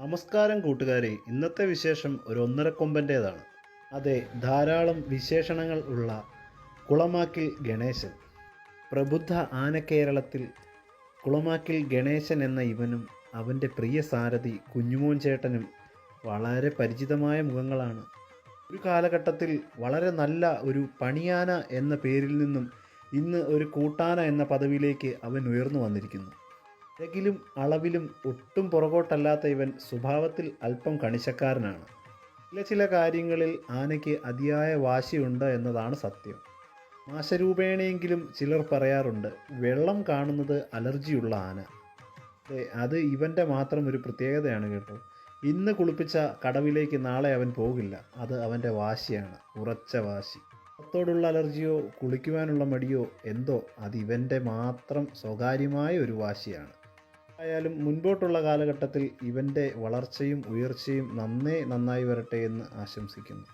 നമസ്കാരം കൂട്ടുകാരെ. ഇന്നത്തെ വിശേഷം ഒരു ഒന്നര കൊമ്പന്റേതാണ് അതെ ധാരാളം വിശേഷണങ്ങൾ ഉള്ള കുളമാക്കിൽ ഗണേശൻ. പ്രബുദ്ധ ആനക്കേരളത്തിൽ കുളമാക്കിൽ ഗണേശൻ എന്ന ഇവനും അവന്റെ പ്രിയ സാരഥി കുഞ്ഞുമോൻ ചേട്ടനും വളരെ പരിചിതമായ മുഖങ്ങളാണ്. ഒരു കാലഘട്ടത്തിൽ വളരെ നല്ല ഒരു പണിയാന എന്ന പേരിൽ നിന്നും ഇന്ന് ഒരു കൂട്ടാന എന്ന പദവിയിലേക്ക് അവൻ ഉയർന്നു വന്നിരിക്കുന്നു. അഴകിലും അളവിലും ഒട്ടും പുറകോട്ടല്ലാത്ത ഇവൻ സ്വഭാവത്തിൽ അല്പം കണിശക്കാരനാണ്. ചില ചില കാര്യങ്ങളിൽ ആനയ്ക്ക് അതിയായ വാശിയുണ്ട് എന്നതാണ് സത്യം. മാശരൂപേണയെങ്കിലും ചിലർ പറയാറുണ്ട് വെള്ളം കാണുന്നത് അലർജിയുള്ള ആന. അത് ഇവന്റെ മാത്രം ഒരു പ്രത്യേകതയാണ് കേട്ടോ. ഇന്ന് കുളിപ്പിച്ച കടവിലേക്ക് നാളെ അവൻ പോകില്ല. അത് അവന്റെ വാശിയാണ് ഉറച്ച വാശി. ത്തോടുള്ള അലർജിയോ കുളിക്കുവാനുള്ള മടിയോ എന്തോ അത് ഇവന്റെ മാത്രം സ്വകാര്യമായ ഒരു വാശിയാണ്. ആയാലും മുൻപോട്ടുള്ള കാലഘട്ടത്തിൽ ഇവന്റെ വളർച്ചയും ഉയർച്ചയും നന്നേ നന്നായി വരട്ടെ എന്ന് ആശംസിക്കുന്നു.